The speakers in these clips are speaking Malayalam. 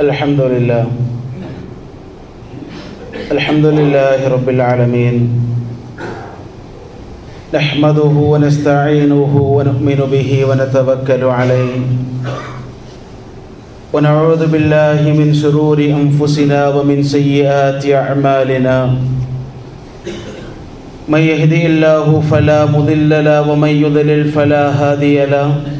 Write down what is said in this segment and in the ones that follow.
الحمد لله. الحمد لله رب العالمين. نحمده ونستعينه ونؤمن به ونتوكل عليه. ونعوذ بالله من شرور أنفسنا ومن سيئات أعمالنا. من يهدي الله فلا مضل له ومن يضلل فلا هادي له.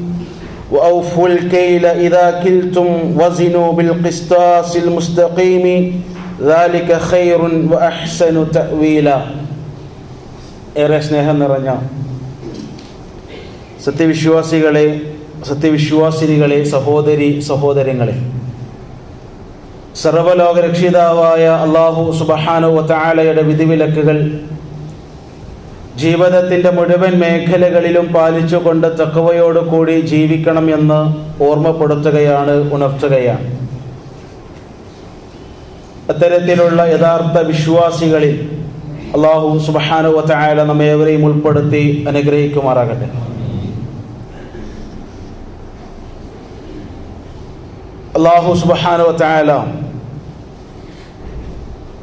وأوفوا الكيل إذا كلتم وزنوا بالقسطاس المستقيم ذلك خير وأحسن تأويلا ഏറെ സ്നേഹം നിറഞ്ഞ സത്യവിശ്വാസികളെ സത്യവിശ്വാസിനികളെ സഹോദരി സഹോദരങ്ങളെ സർവലോകരക്ഷിതാവായ അള്ളാഹു സുബഹാനോ താലയുടെ വിധിവിലക്കുകൾ ജീവിതത്തിന്റെ മുഴുവൻ മേഖലകളിലും പാലിച്ചുകൊണ്ട് തക്കവയോട് കൂടി ജീവിക്കണം എന്ന് ഓർമ്മപ്പെടുത്തുകയാണ് ഉണർത്തുകയാണ്. അത്തരത്തിലുള്ള യഥാർത്ഥ വിശ്വാസികളിൽ അള്ളാഹു സുബാനുവല നമ്മേവരെയും ഉൾപ്പെടുത്തി അനുഗ്രഹിക്കുമാറാകട്ടെ. അള്ളാഹു സുബാനുവല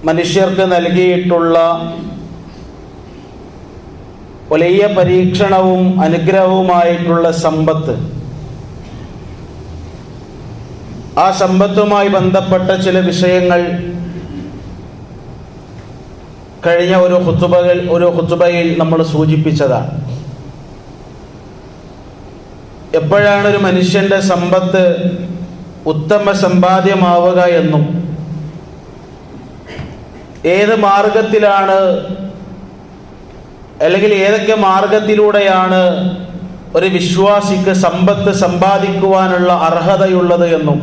മനുഷ്യർക്ക് നൽകിയിട്ടുള്ള വലിയ പരീക്ഷണവും അനുഗ്രഹവുമായിട്ടുള്ള സമ്പത്ത്. ആ സമ്പത്തുമായി ബന്ധപ്പെട്ട ചില വിഷയങ്ങൾ കഴിഞ്ഞ ഒരു ഹുത്തുബകൾ ഒരു ഹുത്തുബയിൽ നമ്മൾ സൂചിപ്പിച്ചതാണ്. എപ്പോഴാണ് ഒരു മനുഷ്യന്റെ സമ്പത്ത് ഉത്തമ സമ്പാദ്യമാവുക എന്നും ഏത് മാർഗത്തിലാണ് അല്ലെങ്കിൽ ഏതൊക്കെ മാർഗത്തിലൂടെയാണ് ഒരു വിശ്വാസിക്ക് സമ്പത്ത് സമ്പാദിക്കുവാനുള്ള അർഹതയുള്ളത് എന്നും.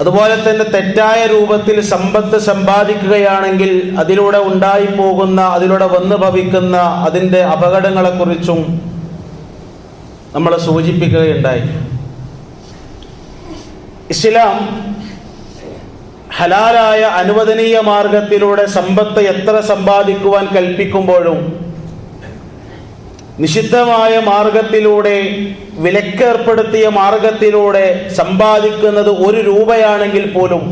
അതുപോലെ തന്നെ തെറ്റായ രൂപത്തിൽ സമ്പത്ത് സമ്പാദിക്കുകയാണെങ്കിൽ അതിലൂടെ ഉണ്ടായിപ്പോകുന്ന അതിലൂടെ വന്നു ഭവിക്കുന്ന അതിന്റെ അപകടങ്ങളെക്കുറിച്ചും നമ്മൾ സൂചിപ്പിക്കുകയുണ്ടായി. ഇസ്ലാം ഹലാലായ അനുവദനീയ മാർഗത്തിലൂടെ സമ്പത്ത് എത്ര സമ്പാദിക്കുവാൻ കൽപ്പിക്കുമ്പോഴും നിഷിദ്ധമായ മാർഗത്തിലൂടെ വിലക്കേർപ്പെടുത്തിയ മാർഗത്തിലൂടെ സമ്പാദിക്കുന്നത് ഒരു രൂപയാണെങ്കിൽ പോലും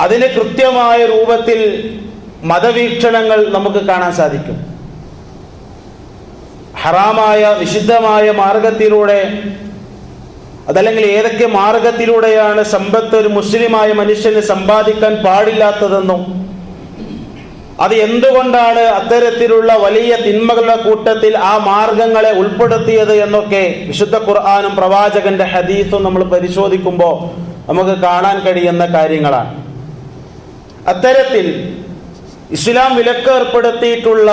അതിന് കൃത്യമായ രൂപത്തിൽ മതവീക്ഷണങ്ങൾ നമുക്ക് കാണാൻ സാധിക്കും. ഹറാമായ നിഷിദ്ധമായ മാർഗത്തിലൂടെ അതല്ലെങ്കിൽ ഏതൊക്കെ മാർഗത്തിലൂടെയാണ് സമ്പത്ത് ഒരു മുസ്ലിമായ മനുഷ്യന് സമ്പാദിക്കാൻ പാടില്ലാത്തതെന്നും അത് എന്തുകൊണ്ടാണ് അത്തരത്തിലുള്ള വലിയ തിന്മകളുടെ കൂട്ടത്തിൽ ആ മാർഗങ്ങളെ ഉൾപ്പെടുത്തിയത് എന്നൊക്കെ വിശുദ്ധ ഖുർആാനും പ്രവാചകന്റെ ഹദീസും നമ്മൾ പരിശോധിക്കുമ്പോൾ നമുക്ക് കാണാൻ കഴിയുന്ന കാര്യങ്ങളാണ്. അത്തരത്തിൽ ഇസ്ലാം വിലക്കേർപ്പെടുത്തിയിട്ടുള്ള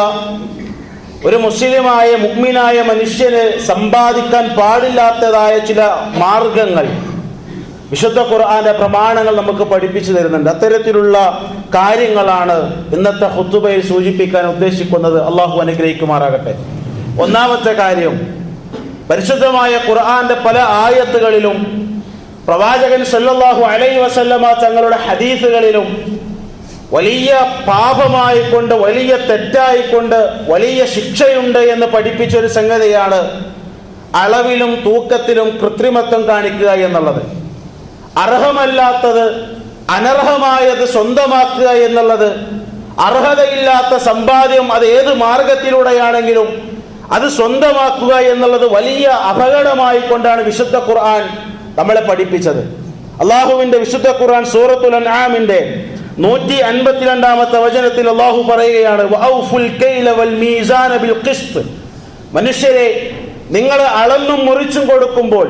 ഒരു മുസ്ലിമായ മുഗ്മിനായ മനുഷ്യന് സമ്പാദിക്കാൻ പാടില്ലാത്തതായ ചില മാർഗങ്ങൾ. വിശുദ്ധ ഖുർആാന്റെ പ്രമാണങ്ങൾ നമുക്ക് പഠിപ്പിച്ചു തരുന്നുണ്ട്. അത്തരത്തിലുള്ള കാര്യങ്ങളാണ് ഇന്നത്തെ ഹുത്തുബയിൽ സൂചിപ്പിക്കാൻ ഉദ്ദേശിക്കുന്നത്. അള്ളാഹു അനുഗ്രഹിക്കുമാറാകട്ടെ. ഒന്നാമത്തെ കാര്യം പരിശുദ്ധമായ ഖുർആന്റെ പല ആയത്തുകളിലും പ്രവാചകൻ സല്ലാഹു അലൈ വസല്ലമ തങ്ങളുടെ ഹദീസുകളിലും വലിയ പാപമായിക്കൊണ്ട് വലിയ തെറ്റായിക്കൊണ്ട് വലിയ ശിക്ഷയുണ്ട് എന്ന് പഠിപ്പിച്ച ഒരു സംഗതിയാണ് അളവിലും തൂക്കത്തിലും കൃത്രിമത്വം കാണിക്കുക എന്നുള്ളത്. അർഹമല്ലാത്തത് അനർഹമായത് സ്വന്തമാക്കുക എന്നുള്ളത് അർഹതയില്ലാത്ത സമ്പാദ്യം അത് ഏത് മാർഗത്തിലൂടെയാണെങ്കിലും അത് സ്വന്തമാക്കുക എന്നുള്ളത് വലിയ അപകടമായി കൊണ്ടാണ് വിശുദ്ധ ഖുർആൻ നമ്മളെ പഠിപ്പിച്ചത്. അള്ളാഹുവിന്റെ വിശുദ്ധ ഖുർആൻ സൂറത്തുൽ അൻആമിന്റെ നൂറ്റി അൻപത്തിരണ്ടാമത്തെ വചനത്തിൽ അള്ളാഹു പറയുകയാണ് മനുഷ്യരെ നിങ്ങൾ അളന്നും മുറിച്ചും കൊടുക്കുമ്പോൾ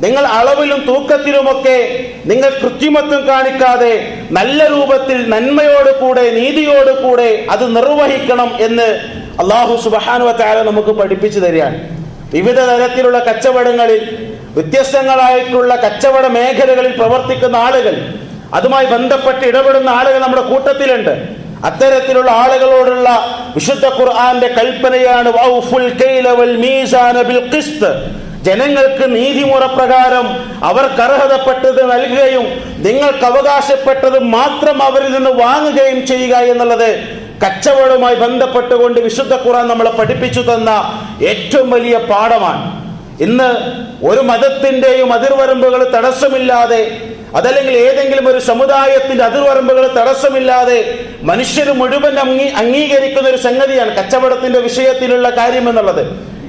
നിങ്ങൾ അളവിലും തൂക്കത്തിലുമൊക്കെ നിങ്ങൾ കൃത്രിമത്വം കാണിക്കാതെ നല്ല രൂപത്തിൽ നന്മയോട് കൂടെ നീതിയോട് കൂടെ അത് നിർവഹിക്കണം എന്ന് അള്ളാഹു സുബാനുവത്താല നമുക്ക് പഠിപ്പിച്ചു തരികയാണ്. വിവിധ തരത്തിലുള്ള കച്ചവടങ്ങളിൽ വ്യത്യസ്തങ്ങളായിട്ടുള്ള കച്ചവട മേഖലകളിൽ പ്രവർത്തിക്കുന്ന ആളുകൾ അതുമായി ബന്ധപ്പെട്ട് ഇടപെടുന്ന ആളുകൾ നമ്മുടെ കൂട്ടത്തിലുണ്ട്. അത്തരത്തിലുള്ള ആളുകളോടുള്ള വിശുദ്ധ ഖുർആന്റെ കൽപ്പനയാണ് ജനങ്ങൾക്ക് നീതിമുറപ്രകാരം അവർക്ക് അർഹതപ്പെട്ടത് നൽകുകയും നിങ്ങൾക്ക് അവകാശപ്പെട്ടത് മാത്രം അവരിൽ നിന്ന് വാങ്ങുകയും ചെയ്യുക എന്നുള്ളത് കച്ചവടവുമായി ബന്ധപ്പെട്ടുകൊണ്ട് വിശുദ്ധ ഖുർആൻ നമ്മളെ പഠിപ്പിച്ചു തന്ന ഏറ്റവും വലിയ പാഠമാണ്. ഇന്ന് ഒരു മതത്തിന്റെയും അതിർവരമ്പുകൾ തടസ്സമില്ലാതെ അതല്ലെങ്കിൽ ഏതെങ്കിലും ഒരു സമുദായത്തിന്റെ അതിർവരമ്പുകൾ തടസ്സമില്ലാതെ മനുഷ്യർ മുഴുവൻ അംഗീ അംഗീകരിക്കുന്ന ഒരു സംഗതിയാണ് കച്ചവടത്തിന്റെ വിഷയത്തിലുള്ള കാര്യം എന്നുള്ളത്.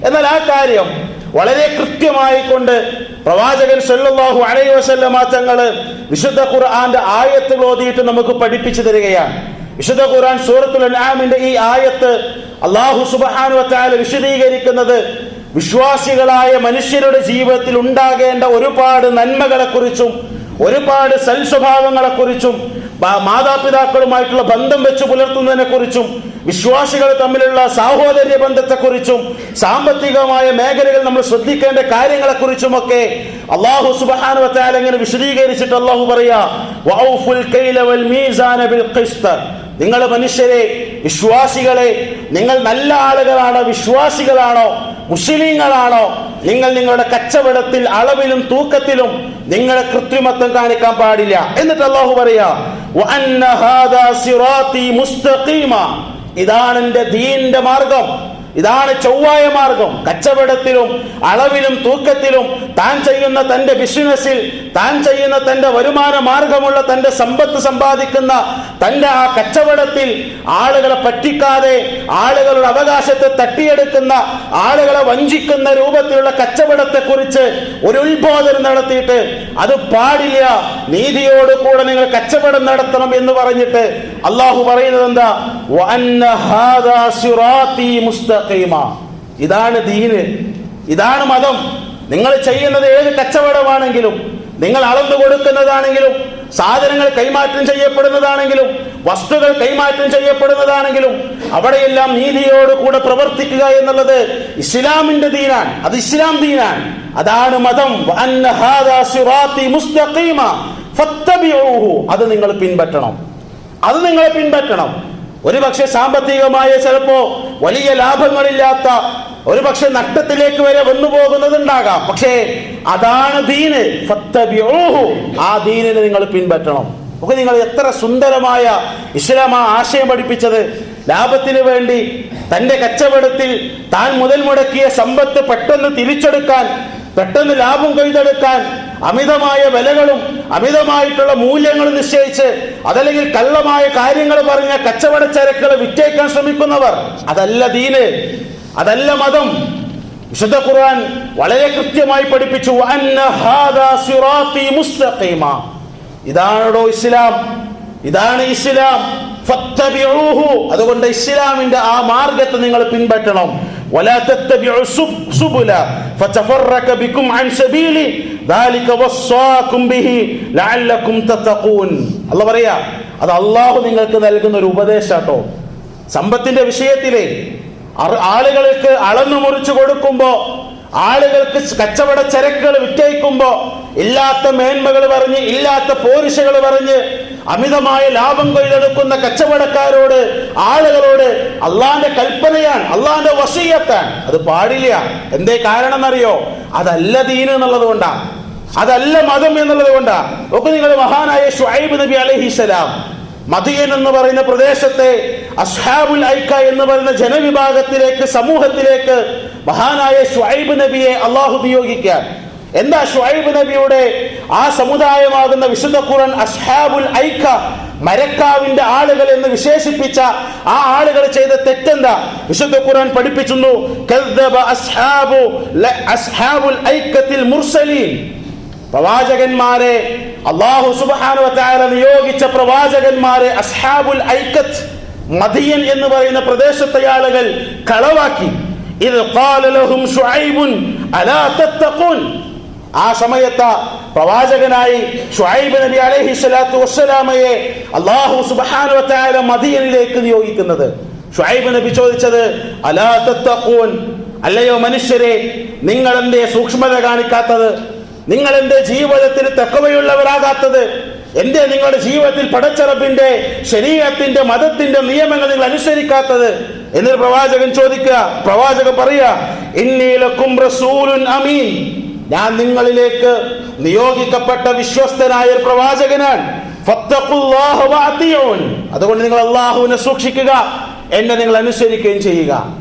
എന്നാൽ ആ കാര്യം വളരെ കൃത്യമായി കൊണ്ട് പ്രവാചകൻ സല്ലല്ലാഹു അലൈഹി വസല്ലമ തങ്ങൾ വിശുദ്ധ ഖുർആന്റെ ആയത്തുകൾ ഓതിയിട്ട് നമുക്ക് പഠിപ്പിച്ചു തരികയാണ്. വിശുദ്ധ ഖുർആൻ സൂറത്തുൽ അനാമിന്റെ ഈ ആയത്ത് അള്ളാഹു സുബാനു വത്താല വിശദീകരിക്കുന്നത് വിശ്വാസികളായ മനുഷ്യരുടെ ജീവിതത്തിൽ ഉണ്ടാകേണ്ട ഒരുപാട് നന്മകളെ കുറിച്ചും ഒരുപാട് സൽസ്വഭാവങ്ങളെ കുറിച്ചും മാതാപിതാക്കളുമായിട്ടുള്ള ബന്ധം വെച്ച് പുലർത്തുന്നതിനെക്കുറിച്ചും വിശ്വാസികൾ തമ്മിലുള്ള സാഹോദര്യ ബന്ധത്തെക്കുറിച്ചും സാമ്പത്തികമായ മേഖലകൾ നമ്മൾ ശ്രദ്ധിക്കേണ്ട കാര്യങ്ങളെക്കുറിച്ചുമൊക്കെ അള്ളാഹു സുബാന വത്താൽ വിശദീകരിച്ചിട്ട് അള്ളാഹു പറയാ നിങ്ങൾ മനുഷ്യരെ വിശ്വാസികളെ നിങ്ങൾ നല്ല ആളുകളാണോ വിശ്വാസികളാണോ മുസ്ലിങ്ങളാണോ? നിങ്ങൾ നിങ്ങളുടെ കച്ചവടത്തിൽ അളവിലും തൂക്കത്തിലും നിങ്ങളെ കൃത്രിമത്വം കാണിക്കാൻ പാടില്ല. എന്നിട്ട് അള്ളാഹു പറയാ. ഇതാണ് എന്റെ ദീന്റെ മാർഗം. ഇതാണ് ചൊവ്വായ മാർഗം. കച്ചവടത്തിലും അളവിലും തൂക്കത്തിലും താൻ ചെയ്യുന്ന തന്റെ ബിസിനസ്സിൽ താൻ ചെയ്യുന്ന തന്റെ വരുമാന മാർഗമുള്ള തന്റെ സമ്പത്ത് സമ്പാദിക്കുന്ന തന്റെ ആ കച്ചവടത്തിൽ ആളുകളെ പറ്റിക്കാതെ ആളുകളുടെ അവകാശത്തെ തട്ടിയെടുക്കുന്ന ആളുകളെ വഞ്ചിക്കുന്ന രൂപത്തിലുള്ള കച്ചവടത്തെ കുറിച്ച് ഒരു ഉത്ബോധനം നടത്തിയിട്ട് അത് പാടില്ല. നീതിയോട് കൂടെ നിങ്ങൾ കച്ചവടം നടത്തണം എന്ന് പറഞ്ഞിട്ട് അള്ളാഹു പറയുന്നത് എന്താ ഇതാണ് ദീന്. ഇതാണ് മതം. നിങ്ങൾ ചെയ്യുന്നത് ഏത് കച്ചവടമാണെങ്കിലും നിങ്ങൾ അളന്നു കൊടുക്കുന്നതാണെങ്കിലും സാധനങ്ങൾ കൈമാറ്റം ചെയ്യപ്പെടുന്നതാണെങ്കിലും വസ്തുക്കൾ കൈമാറ്റം ചെയ്യപ്പെടുന്നതാണെങ്കിലും അവിടെയെല്ലാം നീതിയോട് കൂടെ പ്രവർത്തിക്കുക എന്നുള്ളത് ഇസ്ലാമിന്റെ ദീനാണ്. അത് ഇസ്ലാം ദീനാണ്. അതാണ് മതം. അത് നിങ്ങൾ പിൻപറ്റണം. അത് നിങ്ങൾ പിൻപറ്റണം. ഒരുപക്ഷെ സാമ്പത്തികമായ ചിലപ്പോ വലിയ ലാഭങ്ങളില്ലാത്ത ഒരുപക്ഷെ നഷ്ടത്തിലേക്ക് വരെ വന്നു പോകുന്നതുണ്ടാകാം. പക്ഷേ അതാണ് ദീന്. ആ ദീനിനെ നിങ്ങൾ പിൻപറ്റണം. ഒക്കെ നിങ്ങൾ എത്ര സുന്ദരമായ ഇസ്ലാം ആ ആശയം പഠിപ്പിച്ചത്. ലാഭത്തിന് വേണ്ടി തന്റെ കച്ചവടത്തിൽ താൻ മുതൽ മുടക്കിയ സമ്പത്ത് പെട്ടെന്ന് തിരിച്ചെടുക്കാൻ പെട്ടെന്ന് ലാഭം കൊയ്തെടുക്കാൻ അമിതമായ വിലകളും അമിതമായിട്ടുള്ള മൂല്യങ്ങളും നിശ്ചയിച്ച് അതല്ലെങ്കിൽ കള്ളമായ കാര്യങ്ങൾ പറഞ്ഞ കച്ചവട ചരക്കുകൾ വിറ്റേക്കാൻ ശ്രമിക്കുന്നവർ അതല്ല ദീന് അതല്ല മതം വിശുദ്ധ ഖുർആൻ വളരെ കൃത്യമായി പഠിപ്പിച്ചു "വഅന്ന ഹാദാ സിറാത്തി മുസ്തഖീമ." ഇതാണോ ഇസ്ലാം ഇതാണ് ഇസ്ലാം ഫത്തബിഊഹു. അതുകൊണ്ട് ഇസ്ലാമിന്റെ ആ മാർഗത്തെ നിങ്ങൾ പിൻപറ്റണം ولا تتبعوا السب- سبل فتفرق بكم عن سبيلي പറയാ അത് അള്ളാഹു നിങ്ങൾക്ക് നൽകുന്ന ഒരു ഉപദേശാട്ടോ. സമ്പത്തിന്റെ വിഷയത്തിലെ ആളുകൾക്ക് അളന്നു മുറിച്ചു കൊടുക്കുമ്പോ ആളുകൾക്ക് കച്ചവട ചരക്കുകൾ വിറ്റയക്കുമ്പോ ഇല്ലാത്ത മേന്മകൾ പറഞ്ഞ് ഇല്ലാത്ത പോരിശകൾ പറഞ്ഞ് അമിതമായ ലാഭം കൊയ്തെടുക്കുന്ന കച്ചവടക്കാരോട് ആളുകളോട് അള്ളാന്റെ കൽപ്പനയാണ് അള്ളാന്റെ വസീയത്താണ്. അത് പാടില്ല. എന്തേ കാരണം എന്നറിയോ അതല്ല ദീന് എന്നുള്ളത് കൊണ്ടാ. അതല്ല മതം എന്നുള്ളത് കൊണ്ടാ. ഒക്കെ നിങ്ങൾ മഹാനായ ഷുഹൈബ് നബി അലഹിസലാം മദിയൻ എന്ന് പറയുന്ന പ്രദേശത്തെ അസ്ഹാബുൽ ഐക്ക എന്ന് പറയുന്ന ജനവിഭാഗത്തിലേക്ക് സമൂഹത്തിലേക്ക് മഹാനായ ഷുഹൈബ് നബിയെ അള്ളാഹു നിയോഗിക്കാൻ എന്താ ഷുഹൈബ് നബിയുടെ ആ സമുദായമാകുന്ന വിശുദ്ധ ഖുർആൻ അസ്ഹാബുൽ ഐക്ക മരക്കാവിന്റെ ആളുകൾ എന്ന് വിശേഷിപ്പിച്ച ആ ആളുകൾ ചെയ്ത തെറ്റെന്താ? വിശുദ്ധ ഖുർആൻ പഠിപ്പിച്ചുന്നു അസ്ഹാബു അസ്ഹാബുൽ ഐക്കത്തിൽ മുർസലീൻ. പ്രവാചകന്മാരെ അള്ളാഹു സുബാന നിയോഗിച്ച പ്രവാചകന്മാരെ അസ്ഹാബുൽ ഐക്കത്ത് മദിയൻ എന്ന് പറയുന്ന പ്രദേശത്തെ ആളുകൾ കളവാക്കി. ഇത് ആ സമയത്ത് പ്രവാചകനായി ഷുഹൈബ് നബി അലൈഹി സ്വലാത്തു വസ്സലാമയെ അള്ളാഹു സുബാനുവത്തായ മദീനിലേക്ക് നിയോഗിക്കുന്നത്. ഷുഹൈബ് നബി ചോദിച്ചത് അലാ അല്ലയോ മനുഷ്യരെ നിങ്ങൾ എന്തേ സൂക്ഷ്മത കാണിക്കാത്തത്? നിങ്ങൾ എന്റെ ജീവിതത്തിൽ തെക്കവയുള്ളവരാകാത്തത്? എന്റെ നിങ്ങളുടെ ജീവിതത്തിൽ പടച്ചറപ്പിന്റെ ശരീരത്തിന്റെ മതത്തിന്റെ നിയമങ്ങൾ നിങ്ങൾ അനുസരിക്കാത്തത്? എന്നൊരു പ്രവാചകൻ ചോദിക്കുക. പ്രവാചകൻ പറയുക ഇന്നീലക്കും റസൂലുൻ ഞാൻ നിങ്ങളിലേക്ക് നിയോഗിക്കപ്പെട്ട വിശ്വസ്തനായ ഒരു പ്രവാചകനാണ്. അതുകൊണ്ട് നിങ്ങൾ അള്ളാഹുവിനെ സൂക്ഷിക്കുക. എന്നെ നിങ്ങൾ അനുസരിക്കുകയും ചെയ്യുക.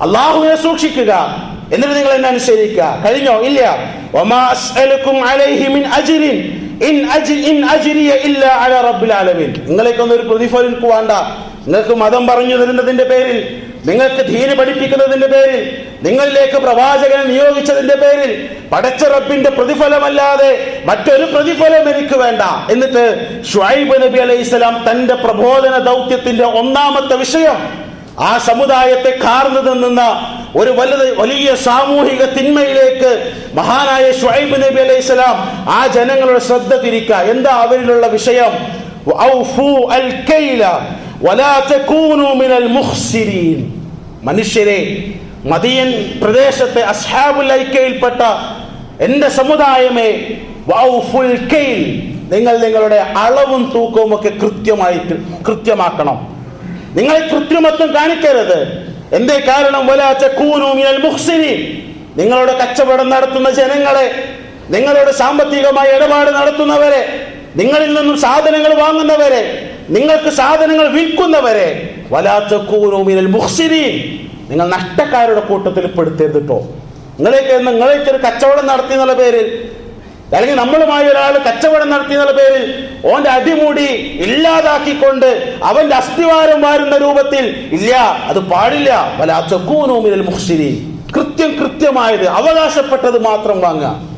അള്ളാഹുവിനെ സൂക്ഷിക്കുക. എന്നിട്ട് നിങ്ങൾ എന്നെ അനുസരിക്കുക. കഴിഞ്ഞോ? ഇല്ല. നിങ്ങളേക്കൊന്നും ഒരു പ്രതിഫലിക്കുവാണ്ട നിങ്ങൾക്ക് മതം പറഞ്ഞു തരുന്നതിന്റെ പേരിൽ നിങ്ങൾക്ക് ധീര പഠിപ്പിക്കുന്നതിന്റെ പേരിൽ നിങ്ങളിലേക്ക് പ്രവാചകനെ നിയോഗിച്ചതിന്റെ പേരിൽ പടച്ച റബ്ബിന്റെ പ്രതിഫലമല്ലാതെ മറ്റൊരു പ്രതിഫലം എനിക്ക് വേണ്ട. എന്നിട്ട് ഷുഐബ് നബി അലൈഹി സ്വലാം തന്റെ പ്രബോധന ദൗത്യത്തിന്റെ ഒന്നാമത്തെ വിഷയം ആ സമുദായത്തെ കാർന്നു നിന്ന ഒരു വലുത് വലിയ സാമൂഹിക തിന്മയിലേക്ക് മഹാനായ ഷുഐബ് നബി അലൈഹി സ്വലാം ആ ജനങ്ങളുടെ ശ്രദ്ധ തിരിക്കുക. എന്താ അവരിലുള്ള വിഷയം? മനുഷ്യരെ മദിയൻ പ്രദേശത്തെ അസ്ഹാബുൽ ഐക്കയിൽപ്പെട്ട എന്റെ സമുദായമേ വൗഫുൽ കൈൽ നിങ്ങൾ നിങ്ങളുടെ അളവും തൂക്കവും ഒക്കെ കൃത്യമായിട്ട് കൃത്യമാക്കണം. നിങ്ങളെ കൃത്രിമത്വം കാണിക്കരുത്. എന്തേ കാരണം? നിങ്ങളുടെ കച്ചവടം നടത്തുന്ന ജനങ്ങളെ നിങ്ങളുടെ സാമ്പത്തികമായ ഇടപാട് നടത്തുന്നവരെ നിങ്ങളിൽ നിന്നും സാധനങ്ങൾ വാങ്ങുന്നവരെ നിങ്ങൾക്ക് സാധനങ്ങൾ വിൽക്കുന്നവരെ വലാത്ത കൂനൂമിയൽ മുഹ്സിനി നിങ്ങൾ നഷ്ടക്കാരുടെ കൂട്ടത്തിൽ പെടുത്തരുത് കേട്ടോ നിങ്ങളേക്ക് നിങ്ങളേക്ക് ഒരു കച്ചവടം നടത്തി എന്നുള്ള പേരിൽ അല്ലെങ്കിൽ നമ്മളുമായി ഒരാൾ കച്ചവടം നടത്തി എന്നുള്ള പേരിൽ ഓന്റെ അടിമൂടി ഇല്ലാതാക്കിക്കൊണ്ട് അവന്റെ അസ്ഥിവാരം വാരുന്ന രൂപത്തിൽ ഇല്ല അത് പാടില്ല. വലാത്ത ചക്കൂനോമിനൽ മുഹ്സിരി കൃത്യം കൃത്യമായത് അവകാശപ്പെട്ടത് മാത്രം വാങ്ങുക.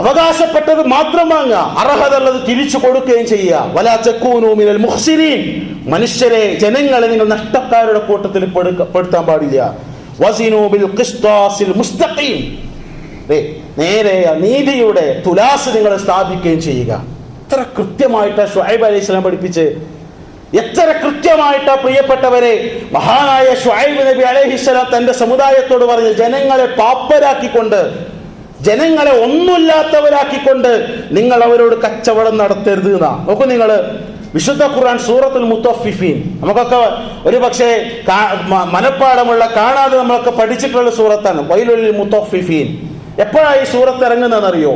അവകാശപ്പെട്ടത് മാത്രം വാങ്ങുക. അർഹതയുള്ളത് തിരിച്ചു കൊടുക്കുകയും ചെയ്യുക. വലാ ചക്കൂനോമിനൽ മുഹ്സിരീൻ മനുഷ്യരെ ജനങ്ങളെ നിങ്ങൾ നഷ്ടക്കാരുടെ കൂട്ടത്തിൽ പെടുത്താൻ പാടില്ല. വസിനൂബിൽ ഖിസ്താസിൽ മുസ്തഖീം. നേരെ നീതിയുടെ തുലാസ് നിങ്ങൾ സ്ഥാപിക്കുകയും ചെയ്യുക. എത്ര കൃത്യമായിട്ട് ഷുഹൈബ് അലൈഹി സ്വലാം പഠിപ്പിച്ച് എത്ര കൃത്യമായിട്ടാ പ്രിയപ്പെട്ടവരെ മഹാനായ ഷുഹൈബ് നബി അലൈഹിസ്സലാം തന്റെ സമുദായത്തോട് പറഞ്ഞ് ജനങ്ങളെ പാപ്പരാക്കിക്കൊണ്ട് ജനങ്ങളെ ഒന്നുമില്ലാത്തവരാക്കിക്കൊണ്ട് നിങ്ങൾ അവരോട് കച്ചവടം നടത്തരുത് എന്നാ. നോക്കൂ നിങ്ങൾ വിശുദ്ധ ഖുർആൻ സൂറത്തുൽ മുത്തഫിഫീൻ. നമുക്കൊക്കെ ഒരു പക്ഷേ മനഃപ്പാടമുള്ള കാണാതെ നമ്മളൊക്കെ പഠിച്ചിട്ടുള്ള സൂറത്താണ്. വൈലുള്ളിൽ മുത്തഫിഫീൻ. എപ്പോഴാണ് ഈ സൂറത്ത് ഇറങ്ങുന്നതെന്നറിയോ?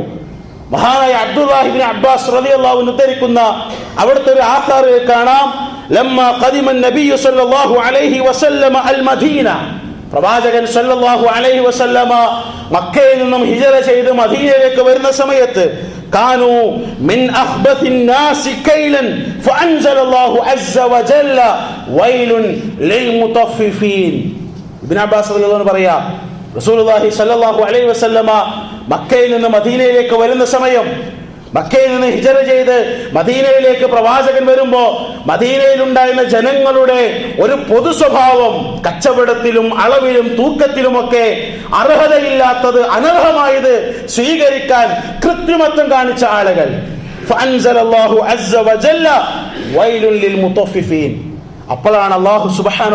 മഹാനായ അബ്ദുല്ലാഹിബിൻ അബ്ബാസ് റളിയല്ലാഹു അള്ളാഹു ഉദ്ധരിക്കുന്ന അവിടുത്തെ ഒരു ആസാറ് കാണാം. ലമ്മ ഖദിമ നബിയു സല്ലല്ലാഹു അലൈഹി വസല്ലമ അൽ മദീന. പ്രവാചകൻ സല്ലല്ലാഹു അലൈഹി വസല്ലമ മക്കയിൽ നിന്നും ഹിജറ ചെയ്ത് മദീനയിലേക്ക് വരുന്ന സമയത്ത് കാനു മിൻ ഫഅൻസലല്ലാഹു അസ്സ വജല്ല വൈലുൻ ലിൽ മുതഫിഫീൻ ഇബ്നു അബ്ബാസ് റളിയല്ലാഹു അൻഹു പറയാ റസൂലുള്ളാഹി സ്വല്ലല്ലാഹു അലൈഹി വസല്ലമ മക്കയിൽ നിന്ന് മദീനയിലേക്ക് വരുന്ന സമയം മക്കയിൽ നിന്ന് ഹിജറ ചെയ്ത് മദീനയിലേക്ക് പ്രവാചകൻ വരുമ്പോ മദീനയിലുണ്ടായിരുന്ന ജനങ്ങളുടെ ഒരു പൊതു സ്വഭാവം കച്ചവടത്തിലും അളവിലും തൂക്കത്തിലുമൊക്കെ അർഹതയില്ലാത്തത് അനർഹമായത് സ്വീകരിക്കാൻ കൃത്രിമത്വം കാണിച്ച ആളുകൾ. അപ്പോഴാണ് അള്ളാഹു സുബാന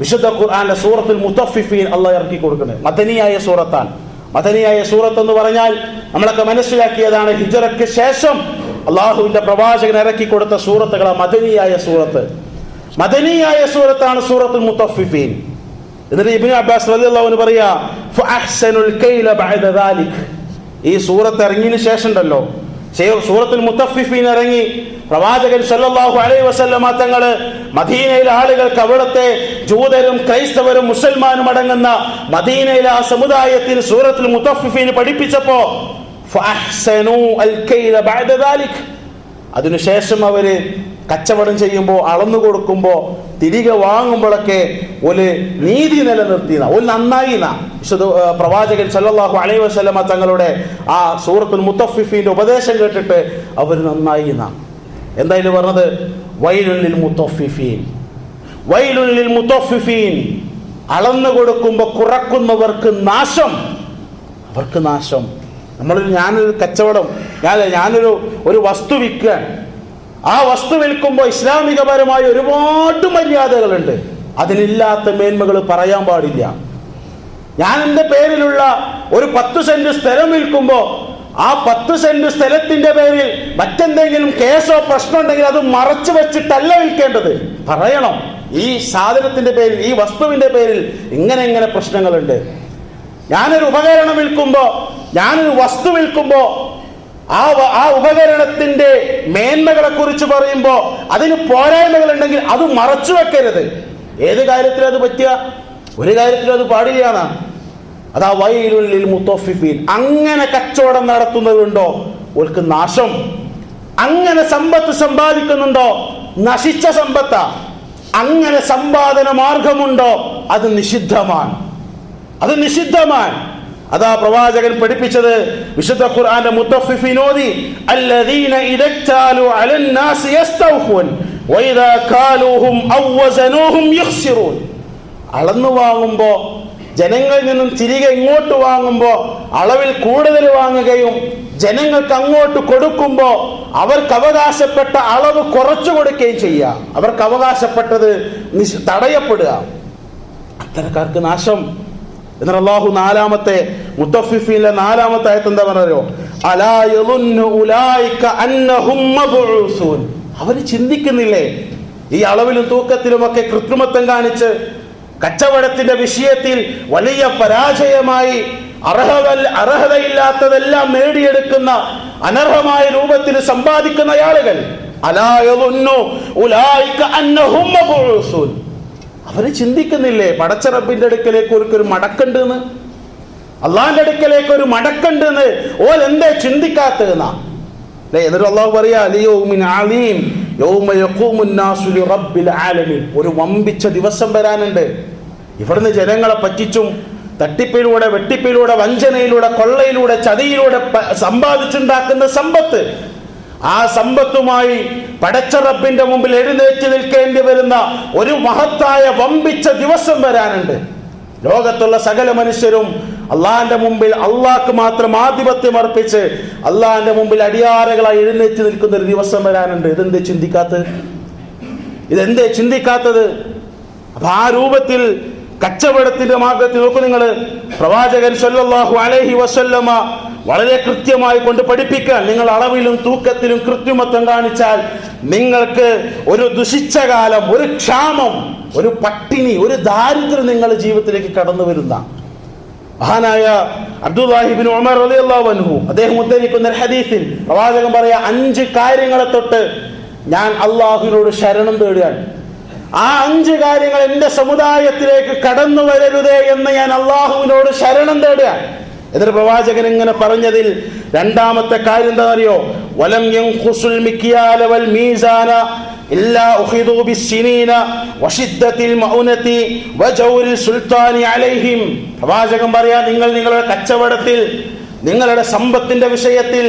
വിശുദ്ധ ഖുർആനിലെ സൂറത്തിൽ മുത്തഫിഫീൻ അള്ളാഹ് ഇറക്കി കൊടുക്കുന്നത്. മദനിയായ സൂറത്താണ്. മദനിയായ സൂറത്ത് എന്ന് പറഞ്ഞാൽ നമ്മളൊക്കെ മനസ്സിലാക്കിയതാണ് ഹിജറയ്ക്ക് ശേഷം അള്ളാഹുവിന്റെ പ്രവാചകൻ ഇറക്കി കൊടുത്ത സൂറത്തുകൾ മദനിയായ സൂറത്ത്. മദനിയായ സൂറത്താണ് സൂറത്തുൽ മുത്തഫിഫീൻ. എന്നിട്ട് ഇബ്നു അബ്ബാസ് റളിയല്ലാഹു ഫഅഹ്സനുൽ കൈല ബഅദ ഈ സൂറത്ത് ഇറങ്ങിയതിന് ശേഷം ഉണ്ടല്ലോ സൂറത്തുൽ മുത്തഫിഫീൻ ഇറങ്ങി പ്രവാചകൻ സല്ലല്ലാഹു അലൈഹി വസല്ലമ തങ്ങൾ മദീനയിലെ ആളുകൾക്ക് അവിടുത്തെ ജൂതരും ക്രൈസ്തവരും മുസൽമാനും അടങ്ങുന്ന മദീനയിലെ ആ സമുദായത്തിന് സൂറത്തുൽ മുത്തഫിഫീന് പഠിപ്പിച്ചപ്പോ അതിനുശേഷം അവർ കച്ചവടം ചെയ്യുമ്പോൾ അളന്നു കൊടുക്കുമ്പോൾ തിരികെ വാങ്ങുമ്പോഴൊക്കെ ഒരു നീതി നിലനിർത്തിയ ഒരു നന്നായി പ്രവാചകൻ സല്ലാഹു അലൈഹി വസല്ലമ തങ്ങളുടെ ആ സൂറത്തുൽ മുത്തഫിഫിന്റെ ഉപദേശം കേട്ടിട്ട് അവർ നന്നായി എന്തായാലും പറഞ്ഞത്? വൈലുള്ളിൽ മുത്തോഫിഫീൻ. വൈലുള്ളിൽ മുത്തോഫിഫീൻ. അളന്നു കൊടുക്കുമ്പോൾ കുറക്കുന്നവർക്ക് നാശം. അവർക്ക് നാശം. നമ്മളൊരു ഞാനൊരു കച്ചവടം ഞാൻ ഞാനൊരു ഒരു വസ്തു വിൽക്കാൻ ആ വസ്തു വിൽക്കുമ്പോൾ ഇസ്ലാമികപരമായ ഒരുപാട് മര്യാദകളുണ്ട്. അതിനില്ലാത്ത മേന്മകൾ പറയാൻ പാടില്ല. ഞാൻ എന്റെ പേരിലുള്ള ഒരു പത്ത് സെന്റ് സ്ഥലം വിൽക്കുമ്പോൾ ആ പത്ത് സെന്റ് സ്ഥലത്തിന്റെ പേരിൽ മറ്റെന്തെങ്കിലും കേസോ പ്രശ്നം ഉണ്ടെങ്കിൽ അത് മറച്ചു വെച്ചിട്ടല്ല വിൽക്കേണ്ടത്. പറയണം. ഈ സാധനത്തിന്റെ പേരിൽ ഈ വസ്തുവിന്റെ പേരിൽ ഇങ്ങനെ ഇങ്ങനെ പ്രശ്നങ്ങളുണ്ട്. ഞാനൊരു ഉപകരണം വിൽക്കുമ്പോ ഞാനൊരു വസ്തു വിൽക്കുമ്പോ ആ ആ ഉപകരണത്തിന്റെ മേന്മകളെ കുറിച്ച് പറയുമ്പോ അതിന് പോരായ്മകൾ ഉണ്ടെങ്കിൽ അത് മറച്ചു വെക്കരുത്. ഏത് കാര്യത്തിലും അത് പറ്റുക? ഒരു കാര്യത്തിലും അത് പാടില്ലാന്നാ അതാ വൈലുള്ളിൽ മുത്തോഫിഫീൻ. അങ്ങനെ കച്ചവടം നടത്തുന്നതുണ്ടോ ഓർക്ക് നാശം. അങ്ങനെ സമ്പത്ത് സമ്പാദിക്കുന്നുണ്ടോ? നശിച്ച സമ്പത്ത. അങ്ങനെ സമ്പാദന മാർഗമുണ്ടോ? അത് നിഷിദ്ധമാണ്. അത് നിഷിദ്ധമാണ്. അതാ പ്രവാചകൻ പഠിപ്പിച്ചത് വിശുദ്ധ ഖുർആന്റെ മുത്തഫിഫിനോദി അല്ലദീന ഇദക്താലു അലൻ നാസ് യസ്തൗഫുൻ വഇദാ കാലൂഹും ഔ യഖ്സിറൂൻ അളന്നു വാങ്ങുമ്പോ ജനങ്ങളിൽ നിന്നും തിരികെ ഇങ്ങോട്ട് വാങ്ങുമ്പോൾ അളവിൽ കൂടുതൽ വാങ്ങുകയും ജനങ്ങൾക്ക് അങ്ങോട്ട് കൊടുക്കുമ്പോൾ അവർക്ക് അവകാശപ്പെട്ട അളവ് കുറച്ചു കൊടുക്കുകയും ചെയ്യുക. അവർക്ക് അവകാശപ്പെട്ടത് തടയപ്പെടുക. അത്തരക്കാർക്ക് നാശം. എന്നാൽ അള്ളാഹു നാലാമത്തെ മുത്തഫിഫിന്റെ നാലാമത്തെ ആയത്ത് എന്താ പറഞ്ഞോ അവർ ചിന്തിക്കുന്നില്ലേ? ഈ അളവിലും തൂക്കത്തിലും ഒക്കെ കൃത്രിമത്വം കാണിച്ച് കച്ചവടത്തിന്റെ വിഷയത്തിൽ വലിയ പരാജയമായി അർഹത അർഹതയില്ലാത്തതെല്ലാം നേടിയെടുക്കുന്ന അനർഹമായ രൂപത്തിൽ സമ്പാദിക്കുന്ന ആളുകൾ. അവർ ചിന്തിക്കുന്നില്ലേ പടച്ചറബിന്റെ അടുക്കലേക്ക് ഒരു മടക്കുണ്ട് എന്ന് അള്ളാന്റെ അടുക്കലേക്ക് ഒരു മടക്കുണ്ട് എന്ന് ഓൽ എന്തേ ചിന്തിക്കാത്തതെന്നാ? അല്ലേ എന്നിട്ട് അള്ളാഹു പറയാ അലിയോ അലീം. യൗമ യഖൂമുൻ നാസു ആലമീൻ." ഒരു വമ്പിച്ച ദിവസം വരാനുണ്ട്. ഇവിടുന്ന് ജനങ്ങളെ പറ്റിച്ചും തട്ടിപ്പിലൂടെ വെട്ടിപ്പിലൂടെ വഞ്ചനയിലൂടെ കൊള്ളയിലൂടെ ചതിയിലൂടെ സമ്പാദിച്ചുണ്ടാക്കുന്ന സമ്പത്ത്. ആ സമ്പത്തുമായി പടച്ച റബ്ബിന്റെ മുമ്പിൽ എഴുന്നേറ്റ് നിൽക്കേണ്ടി വരുന്ന ഒരു മഹത്തായ വമ്പിച്ച ദിവസം വരാനുണ്ട്. ലോകത്തുള്ള സകല മനുഷ്യരും അള്ളാഹിന്റെ മുമ്പിൽ അള്ളാഹ്ക്ക് മാത്രം ആധിപത്യം അർപ്പിച്ച് അള്ളാഹിന്റെ മുമ്പിൽ അടിയാറകളായി എഴുന്നേറ്റ് നിൽക്കുന്ന ഒരു ദിവസം വരാനുണ്ട്. ഇതെന്തേ ചിന്തിക്കാത്തത്? ഇതെന്തേ ചിന്തിക്കാത്തത്? അപ്പൊ ആ രൂപത്തിൽ കച്ചവടത്തിന്റെ മാർഗത്തിൽ നോക്കൂ നിങ്ങൾ പ്രവാചകൻ സല്ലല്ലാഹു അലൈഹി വസല്ലമ വളരെ കൃത്യമായി കൊണ്ട് പഠിപ്പിക്കാൻ നിങ്ങൾ അളവിലും തൂക്കത്തിലും കൃത്രിമത്വം കാണിച്ചാൽ നിങ്ങൾക്ക് ഒരു ദുഷിച്ച കാലം ഒരു ക്ഷാമം ഒരു പട്ടിണി ഒരു ദാരിദ്ര്യം നിങ്ങളുടെ ജീവിതത്തിലേക്ക് കടന്നു വരുന്ന മഹാനായ അബ്ദുല്ലാഹിബിൻ ഉമർ അൻഹു. അദ്ദേഹം ഉദ്ധരിക്കുന്ന ഹദീസിൽ പ്രവാചകൻ പറയാ അഞ്ച് കാര്യങ്ങളെ തൊട്ട് ഞാൻ അള്ളാഹുവിനോട് ശരണം തേടുകയാണ്. ആ അഞ്ച് കാര്യങ്ങൾ എന്റെ സമുദായത്തിലേക്ക് കടന്നു വരരുതേ എന്ന് ഞാൻ അള്ളാഹുവിനോട് ശരണം തേടുകയാണ്. എന്നിട്ട് പ്രവാചകൻ ഇങ്ങനെ പറഞ്ഞതിൽ രണ്ടാമത്തെ കാര്യം എന്താണെന്നറിയോ? വലം യൻഖുസുൽ മിക്യാല വൽ മീസാന إلا أخذوا بالسنين وشدة المؤنة وجور السلطان عليهم പ്രവാചകൻ പറയാ നിങ്ങൾ നിങ്ങളുടെ കച്ചവടത്തിൽ നിങ്ങളുടെ സമ്പത്തിന്റെ വിഷയത്തിൽ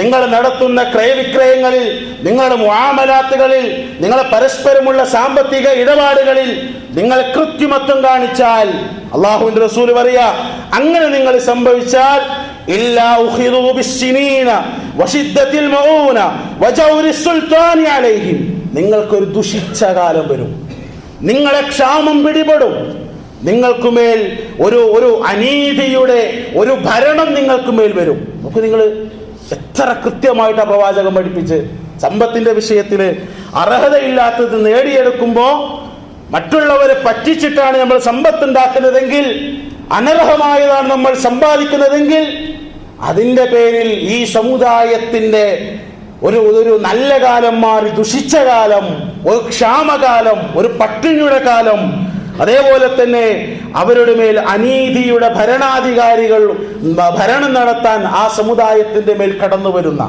നിങ്ങൾ നടത്തുന്ന ക്രയവിക്രയങ്ങളിൽ നിങ്ങളുടെ മുആമലാത്തുകളിൽ നിങ്ങളെ പരസ്പരമുള്ള സാമ്പത്തിക ഇടപാടുകളിൽ നിങ്ങൾ കൃത്രിമത്വം കാണിച്ചാൽ അള്ളാഹുവിന്റെ റസൂൽ പറയാ അങ്ങനെ നിങ്ങൾ സംഭവിച്ചാൽ ഇല്ലാ നിങ്ങൾക്കൊരു ദുഷിച്ച കാലം വരും. നിങ്ങളെ ക്ഷാമം പിടിപെടും. നിങ്ങൾക്കുമേൽ ഒരു ഒരു അനീതിയുടെ ഒരു ഭരണം നിങ്ങൾക്ക് മേൽ വരും. നമുക്ക് നിങ്ങൾ എത്ര കൃത്യമായിട്ട് പ്രവാചകം പഠിപ്പിച്ച് സമ്പത്തിന്റെ വിഷയത്തിൽ അർഹതയില്ലാത്തത് നേടിയെടുക്കുമ്പോൾ മറ്റുള്ളവരെ പറ്റിച്ചിട്ടാണ് നമ്മൾ സമ്പത്ത് ഉണ്ടാക്കുന്നതെങ്കിൽ അനർഹമായതാണ് നമ്മൾ സമ്പാദിക്കുന്നതെങ്കിൽ അതിന്റെ പേരിൽ ഈ സമുദായത്തിന്റെ ഒരു ഒരു നല്ല കാലം മാറി ദുഷിച്ച കാലം ഒരു ക്ഷാമകാലം ഒരു പട്ടിണിയുടെ കാലം. അതേപോലെ തന്നെ അവരുടെ മേൽ അനീതിയുടെ ഭരണാധികാരികൾ ഭരണം നടത്താൻ ആ സമുദായത്തിന്റെ മേൽ കടന്നു വരുന്ന.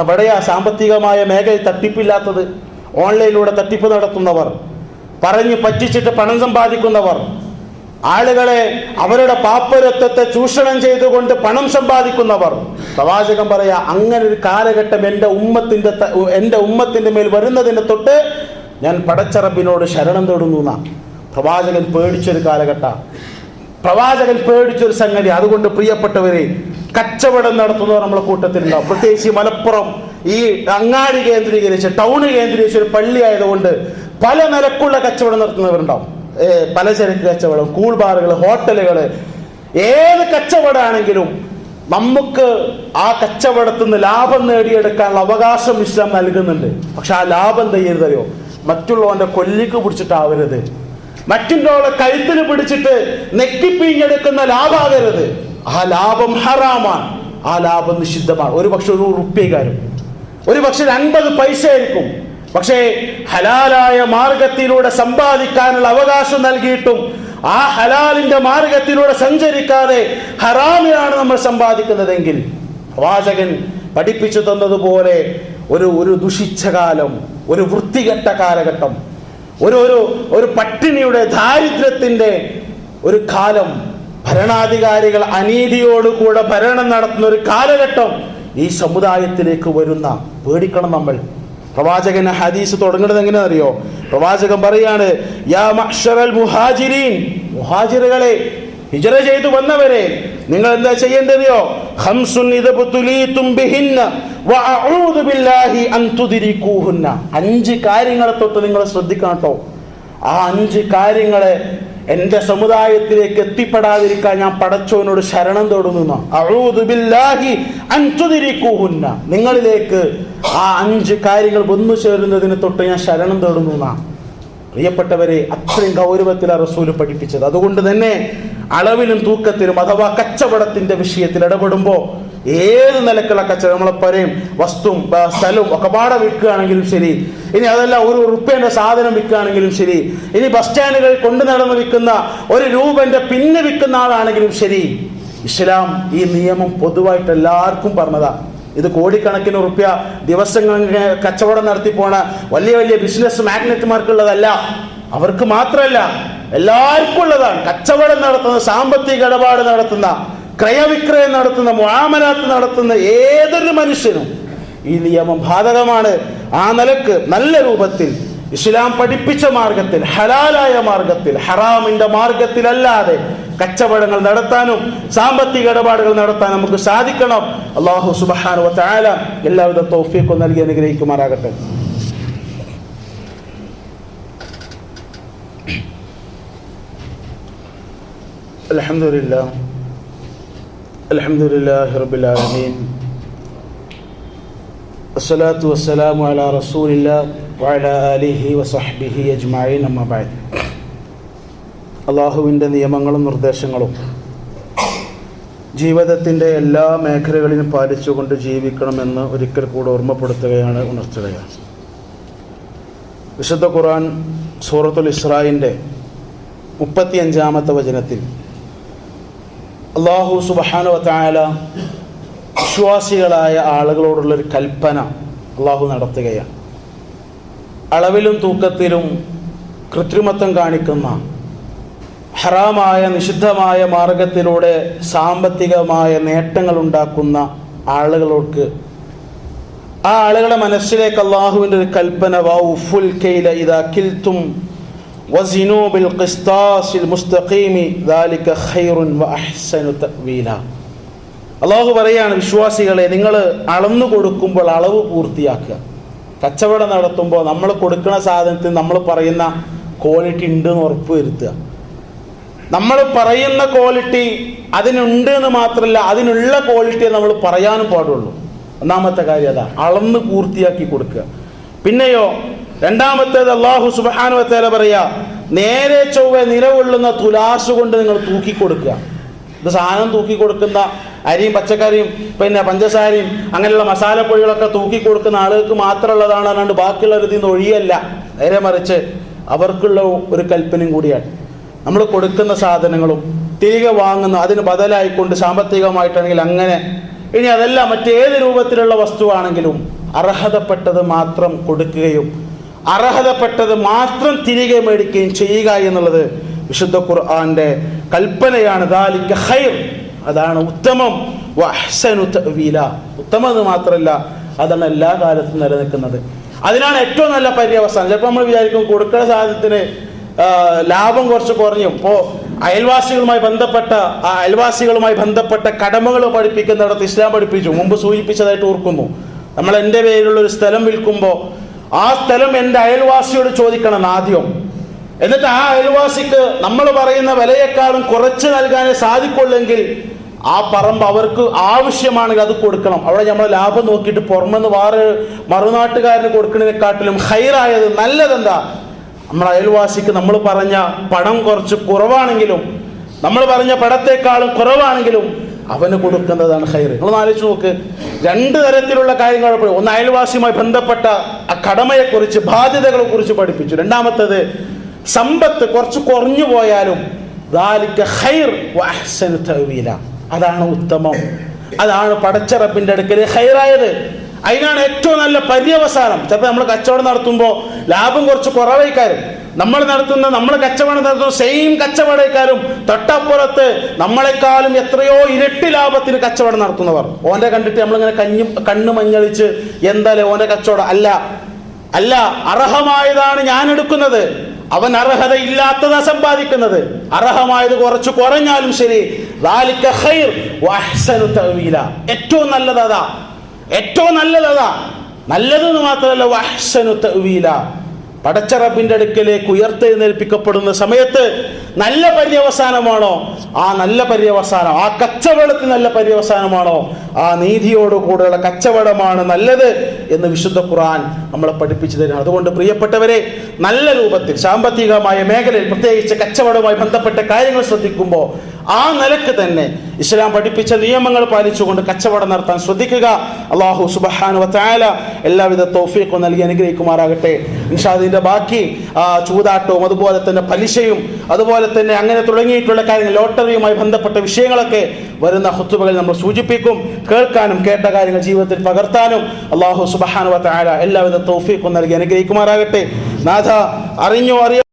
എവിടെയാ സാമ്പത്തികമായ മേഖല തട്ടിപ്പില്ലാത്തത്. ഓൺലൈനിലൂടെ തട്ടിപ്പ് നടത്തുന്നവർ പറഞ്ഞ് പറ്റിച്ചിട്ട് പണം സമ്പാദിക്കുന്നവർ. ആളുകളെ അവരുടെ പാപ്പരത്വത്തെ ചൂഷണം ചെയ്തുകൊണ്ട് പണം സമ്പാദിക്കുന്നവർ. പ്രവാചകൻ പറയാ അങ്ങനെ ഒരു കാലഘട്ടം എന്റെ ഉമ്മത്തിന്റെ എന്റെ ഉമ്മത്തിന്റെ മേൽ വരുന്നതിന് തൊട്ട് ഞാൻ പടച്ചറബിനോട് ശരണം തേടുന്നു എന്നാണ് പ്രവാചകൻ പേടിച്ചൊരു കാലഘട്ട. പ്രവാചകൻ പേടിച്ചൊരു സംഗതി അതുകൊണ്ട് പ്രിയപ്പെട്ടവരെ കച്ചവടം നടത്തുന്നവർ നമ്മളെ കൂട്ടത്തിലുണ്ടാവും. പ്രത്യേകിച്ച് മലപ്പുറം ഈ അങ്ങാടി കേന്ദ്രീകരിച്ച് ടൗണ് കേന്ദ്രീകരിച്ച് ഒരു പള്ളി ആയതുകൊണ്ട് പല നിലക്കുള്ള കച്ചവടം നടത്തുന്നവരുണ്ടാവും. പലചരക്ക് കച്ചവടം കൂൾ ബാറുകൾ ഹോട്ടലുകൾ ഏത് കച്ചവടമാണെങ്കിലും നമുക്ക് ആ കച്ചവടത്തിൽ നിന്ന് ലാഭം നേടിയെടുക്കാനുള്ള അവകാശം ഇസ്ലാം നൽകുന്നുണ്ട്. പക്ഷെ ആ ലാഭം ചെയ്യരുതറിയോ മറ്റുള്ളവന്റെ കൊല്ലിക്ക് പിടിച്ചിട്ടാവരുത്. മറ്റുള്ളവരുടെ കഴുത്തിന് പിടിച്ചിട്ട് നെക്കിപ്പിഞ്ഞെടുക്കുന്ന ലാഭാകരുത് ആ ലാഭം ഹറാമാണ്. ആ ലാഭം നിഷിദ്ധമാണ്. ഒരു പക്ഷെ ഒരു റുപ്യകാരും ഒരു പക്ഷെ അൻപത് പൈസ ആയിരിക്കും പക്ഷേ ഹലാലായ മാർഗത്തിലൂടെ സമ്പാദിക്കാനുള്ള അവകാശം നൽകിയിട്ടും ആ ഹലാലിന്റെ മാർഗത്തിലൂടെ സഞ്ചരിക്കാതെ ഹറാമിലാണ് നമ്മൾ സമ്പാദിക്കുന്നതെങ്കിൽ പ്രവാചകൻ പഠിപ്പിച്ചു തന്നതുപോലെ ഒരു ഒരു ദുഷിച്ച കാലം ഒരു വൃത്തികെട്ട കാലഘട്ടം ഒരു ഒരു ഒരു പട്ടിണിയുടെ ദാരിദ്ര്യത്തിന്റെ ഒരു കാലം ഭരണാധികാരികൾ അനീതിയോടുകൂടെ ഭരണം നടത്തുന്ന ഒരു കാലഘട്ടം ഈ സമുദായത്തിലേക്ക് വരുന്ന പേടിക്കണം നമ്മൾ. പ്രവാചകൻ ഹദീസ് തുടങ്ങുന്നത് എങ്ങനെയാ അറിയോ? പ്രവാചകൻ പറയാണ് മുഹാജിരീൻ. മുഹാജിറുകളെ ഹിജറ ചെയ്തു വന്നവരെ നിങ്ങൾ എന്താ ചെയ്യേണ്ടതെയോ? ഹംസുൻ അഞ്ച് കാര്യങ്ങളെ തൊട്ട് നിങ്ങൾ ശ്രദ്ധിക്കണം കേട്ടോ. ആ അഞ്ച് കാര്യങ്ങളെ എന്റെ സമുദായത്തിലേക്ക് എത്തിപ്പെടാതിരിക്കാൻ ഞാൻ പടച്ചോനോട് ശരണം തൊടുന്നു നിങ്ങളിലേക്ക് ആ അഞ്ച് കാര്യങ്ങൾ വന്നു ചേരുന്നതിന് തൊട്ട് ഞാൻ ശരണം തേടുന്നു എന്നാ. പ്രിയപ്പെട്ടവരെ അത്രയും ആ റസൂൽ പഠിപ്പിച്ചത്. അതുകൊണ്ട് തന്നെ അളവിലും തൂക്കത്തിലും അഥവാ കച്ചവടത്തിന്റെ വിഷയത്തിൽ ഇടപെടുമ്പോൾ ഏത് നിലക്കുള്ള കച്ചവടം നമ്മളെ പരയും വസ്തുവും ആ, സ്ഥലവും ഒക്കെ പാടെ വിൽക്കുകയാണെങ്കിലും ശരി. ഇനി അതല്ല ഒരു റുപ്യന്റെ സാധനം വിൽക്കുകയാണെങ്കിലും ശരി. ഇനി ബസ് സ്റ്റാൻഡുകളിൽ കൊണ്ടു നടന്ന് വിൽക്കുന്ന ഒരു രൂപന്റെ പിന്നെ വിൽക്കുന്ന ആളാണെങ്കിലും ശരി. ഇസ്ലാം ഈ നിയമം പൊതുവായിട്ട് എല്ലാവർക്കും പറഞ്ഞതാ. ഇത് കോടിക്കണക്കിന് റുപ്യ ദിവസങ്ങൾ കച്ചവടം നടത്തി പോണ വലിയ വലിയ ബിസിനസ് മാഗ്നറ്റ്മാർക്കുള്ളതല്ല അവർക്ക് മാത്രമല്ല എല്ലാവർക്കും ഉള്ളതാണ്. കച്ചവടം നടത്തുന്ന സാമ്പത്തിക ഇടപാട് നടത്തുന്ന ക്രയവിക്രയം നടത്തുന്ന മാമനാത്ത് നടത്തുന്ന ഏതൊരു മനുഷ്യനും ഈ നിയമം ബാധകമാണ്. ആ നിലയ്ക്ക് നല്ല രൂപത്തിൽ ഇസ്ലാം പഠിപ്പിച്ച മാർഗത്തിൽ ഹലാലായ മാർഗത്തിൽ ഹറാമിന്റെ മാർഗത്തിലല്ലാതെ കച്ചവടങ്ങൾ നടത്താനും സാമ്പത്തിക ഇടപാടുകൾ നടത്താൻ നമുക്ക് സാധിക്കണം അള്ളാഹു സുബഹാനു വതആല എല്ലാവിധ തൗഫീഖും നൽകി അനുഗ്രഹിക്കുമാറാകട്ടെ അൽഹംദുലില്ലാ അൽഹംദുലില്ലാഹി റബ്ബിൽ ആലമീൻ والصلاة അസ്സലാത്തു വസ്സലാമു അലാ റസൂലില്ല വഅലാ അലിഹി വസഹ്ബിഹി അജ്മഈൻ അമ്മ ബഅദ് അള്ളാഹുവിന്റെ നിയമങ്ങളും നിർദ്ദേശങ്ങളും ജീവിതത്തിന്റെ എല്ലാ മേഖലകളിലും പാലിച്ചുകൊണ്ട് ജീവിക്കണമെന്ന് ഒരിക്കൽ കൂടെ ഓർമ്മപ്പെടുത്തുകയാണ് ഉണർത്തുകയാണ്. വിശുദ്ധ ഖുർആൻ സൂറത്തുൽ ഇസ്രായിന്റെ മുപ്പത്തിയഞ്ചാമത്തെ വചനത്തിൽ അള്ളാഹു വ വത്തായാല വിശ്വാസികളായ ആളുകളോടുള്ളൊരു കൽപ്പന അള്ളാഹു നടത്തുകയാണ്. അളവിലും തൂക്കത്തിലും കൃത്രിമത്വം കാണിക്കുന്ന ഹറാമായ നിഷിദ്ധമായ മാർഗത്തിലൂടെ സാമ്പത്തികമായ നേട്ടങ്ങൾ ഉണ്ടാക്കുന്ന ആളുകളോർക്ക് ആ ആളുകളുടെ മനസ്സിലേക്ക് അള്ളാഹുവിന്റെ ഒരു കൽപ്പന വൗഫുൽ കെയില കിൽത്തും വസിനു ബിൽ ഖിസ്താസിൽ മുസ്തഖീമി ദാലിക ഖൈറുൻ വ അഹ്സനു തഅ്വീല. അള്ളാഹു പറയാണ് വിശ്വാസികളെ നിങ്ങൾ അളന്നു കൊടുക്കുമ്പോൾ അളവ് പൂർത്തിയാക്കുക. കച്ചവടം നടത്തുമ്പോൾ നമ്മൾ കൊടുക്കുന്ന സാധനത്തിന് നമ്മൾ പറയുന്ന ക്വാളിറ്റി ഉണ്ട് എന്ന് ഉറപ്പ് വരുത്തുക. നമ്മൾ പറയുന്ന ക്വാളിറ്റി അതിനുണ്ട് എന്ന് മാത്രമല്ല അതിനുള്ള ക്വാളിറ്റിയെ നമ്മൾ പറയാനും പാടുള്ളൂ. ഒന്നാമത്തെ കാര്യം അതാ അളന്ന് പൂർത്തിയാക്കി കൊടുക്കുക. പിന്നെയോ രണ്ടാമത്തേത് അള്ളാഹു സുബാനുവത്തേല പറയാ നേരെ ചൊവ്വ നിലകൊള്ളുന്ന തുലാസ് കൊണ്ട് നിങ്ങൾ തൂക്കി കൊടുക്കുക. ഇത് സാധനം തൂക്കി കൊടുക്കുന്ന അരിയും പച്ചക്കറിയും പിന്നെ പഞ്ചസാരയും അങ്ങനെയുള്ള മസാലപ്പൊടികളൊക്കെ തൂക്കി കൊടുക്കുന്ന ആളുകൾക്ക് മാത്രമുള്ളതാണ് അല്ലാണ്ട് ബാക്കിയുള്ളവർ ഇതിൽ നിന്ന് ഒഴിയല്ല. നേരെ മറിച്ച് അവർക്കുള്ള ഒരു കൽപ്പനയും കൂടിയാണ്. നമ്മൾ കൊടുക്കുന്ന സാധനങ്ങളും തിരികെ വാങ്ങുന്ന അതിന് ബദലായിക്കൊണ്ട് സാമ്പത്തികമായിട്ടാണെങ്കിൽ അങ്ങനെ. ഇനി അതല്ല മറ്റേത് രൂപത്തിലുള്ള വസ്തുവാണെങ്കിലും അർഹതപ്പെട്ടത് മാത്രം കൊടുക്കുകയും അർഹതപ്പെട്ടത് മാത്രം തിരികെ മേടിക്കുകയും ചെയ്യുക എന്നുള്ളത് വിശുദ്ധ ഖുർആന്റെ കൽപ്പനയാണ് ഖൈർ. അതാണ് ഉത്തമം. വഹ്സനു തഅ്വീല. ഉത്തമം എന്ന് മാത്രമല്ല അതാണ് എല്ലാ കാലത്തും നിലനിൽക്കുന്നത്. അതിനാണ് ഏറ്റവും നല്ല പര്യവസാനം. ചിലപ്പോൾ നമ്മൾ വിചാരിക്കും കൊടുക്കുന്ന സാധനത്തിന് ലാഭം കുറച്ച് കുറഞ്ഞു. ഇപ്പോൾ അയൽവാസികളുമായി ബന്ധപ്പെട്ട ആ അയൽവാസികളുമായി ബന്ധപ്പെട്ട കടമകൾ പഠിപ്പിക്കുന്നിടത്ത് ഇസ്ലാം പഠിപ്പിച്ചു. മുമ്പ് സൂചിപ്പിച്ചതായിട്ട് ഓർക്കുന്നു. നമ്മൾ എന്റെ പേരിലുള്ള ഒരു സ്ഥലം വിൽക്കുമ്പോൾ ആ സ്ഥലം എന്റെ അയൽവാസിയോട് ചോദിക്കണം ആദ്യം. എന്നിട്ട് ആ അയൽവാസിക്ക് നമ്മൾ പറയുന്ന വിലയെക്കാളും കുറച്ച് നൽകാനേ സാധിക്കുള്ളെങ്കിൽ ആ പറമ്പ് അവർക്ക് ആവശ്യമാണെങ്കിൽ അത് കൊടുക്കണം. അവിടെ നമ്മൾ ലാഭം നോക്കിയിട്ട് പുറമെന്ന് വേറെ മറുനാട്ടുകാരന് കൊടുക്കുന്നതിനെക്കാട്ടിലും ഹൈറായത് നല്ലതെന്താ? നമ്മൾ അയൽവാസിക്ക് നമ്മൾ പറഞ്ഞ പണം കുറച്ച് കുറവാണെങ്കിലും നമ്മൾ പറഞ്ഞ പടത്തെക്കാളും കുറവാണെങ്കിലും അവന് കൊടുക്കുന്നതാണ് ഹൈർ. നിങ്ങൾ ആലോചിച്ച് നോക്ക്. രണ്ട് തരത്തിലുള്ള കാര്യങ്ങൾ ഒന്ന് അയൽവാസിയുമായി ബന്ധപ്പെട്ട ആ കടമയെക്കുറിച്ച് ബാധ്യതകളെ കുറിച്ച് പഠിപ്പിച്ചു. രണ്ടാമത്തത് സമ്പത്ത് കുറച്ച് കുറഞ്ഞു പോയാലും ഖൈർ അതാണ് ഉത്തമം. അതാണ് പടച്ചറപ്പിന്റെ അടുക്കൽ ഹൈറായത് അതിനാണ് ഏറ്റവും നല്ല പര്യവസാനം. ചിലപ്പോൾ നമ്മൾ കച്ചവടം നടത്തുമ്പോൾ ലാഭം കുറച്ച് കുറവായിക്കാരും. നമ്മൾ നടത്തുന്ന നമ്മൾ കച്ചവടം നടത്തുന്ന സെയിം കച്ചവടക്കാരും തൊട്ടപ്പുറത്ത് നമ്മളെക്കാളും എത്രയോ ഇരട്ടി ലാഭത്തിന് കച്ചവടം നടത്തുന്നവർ. ഓന്റെ കണ്ടിട്ട് നമ്മളിങ്ങനെ കഞ്ഞു കണ്ണ് മഞ്ഞളിച്ച് എന്തായാലും ഓന്റെ കച്ചവടം? അല്ല. അല്ല അർഹമായതാണ് ഞാൻ എടുക്കുന്നത്. അവൻ അർഹതയില്ലാത്തതാ സമ്പാദിക്കുന്നത്. അർഹമായത് കുറച്ച് കുറഞ്ഞാലും ശരി. ഏറ്റവും നല്ലതാ ഏറ്റവും നല്ലതാ നല്ലതെന്ന് മാത്രമല്ല വഹ്സനു തവീല പടച്ച റബ്ബിന്റെ അടുക്കലേക്ക് ഉയർത്തെഴുന്നേൽപ്പിക്കപ്പെടുന്ന സമയത്ത് നല്ല പര്യവസാനമാണോ? ആ നല്ല പര്യവസാനം ആ കച്ചവടത്തിന് നല്ല പര്യവസാനമാണോ? ആ നീതിയോട് കൂടെയുള്ള കച്ചവടമാണ് നല്ലത് എന്ന് വിശുദ്ധ ഖുർആൻ നമ്മളെ പഠിപ്പിച്ചു തരും അതുകൊണ്ട് പ്രിയപ്പെട്ടവരെ നല്ല രൂപത്തിൽ സാമ്പത്തികമായ മേഖലയിൽ പ്രത്യേകിച്ച് കച്ചവടവുമായി ബന്ധപ്പെട്ട കാര്യങ്ങൾ ശ്രദ്ധിക്കുമ്പോൾ ആ നിലയ്ക്ക് തന്നെ ഇസ്ലാം പഠിപ്പിച്ച നിയമങ്ങൾ പാലിച്ചുകൊണ്ട് കച്ചവടം നടത്താൻ ശ്രദ്ധിക്കുക. അള്ളാഹു സുബഹാനു വത്തായാല എല്ലാവിധ തോഫിയൊക്കെ നൽകി അനുഗ്രഹിക്കുമാറാകട്ടെ. ഇൻഷാദിന്റെ ബാക്കി ചൂതാട്ടവും അതുപോലെ തന്നെ പലിശയും അതുപോലെ തന്നെ അങ്ങനെ തുടങ്ങിയിട്ടുള്ള കാര്യങ്ങൾ ലോട്ടറിയുമായി ബന്ധപ്പെട്ട വിഷയങ്ങളൊക്കെ വരുന്ന ഹുത്തുബകൾ നമ്മൾ സൂചിപ്പിക്കും കേൾക്കാനും കേട്ട കാര്യങ്ങൾ ജീവിതത്തിൽ പകർത്താനും അള്ളാഹു സുബഹാനു വത്തായാല എല്ലാവിധ തോഫിയൊക്കെ നൽകി അനുഗ്രഹിക്കുമാറാകട്ടെ. നാഥ അറിഞ്ഞോ അറിയോ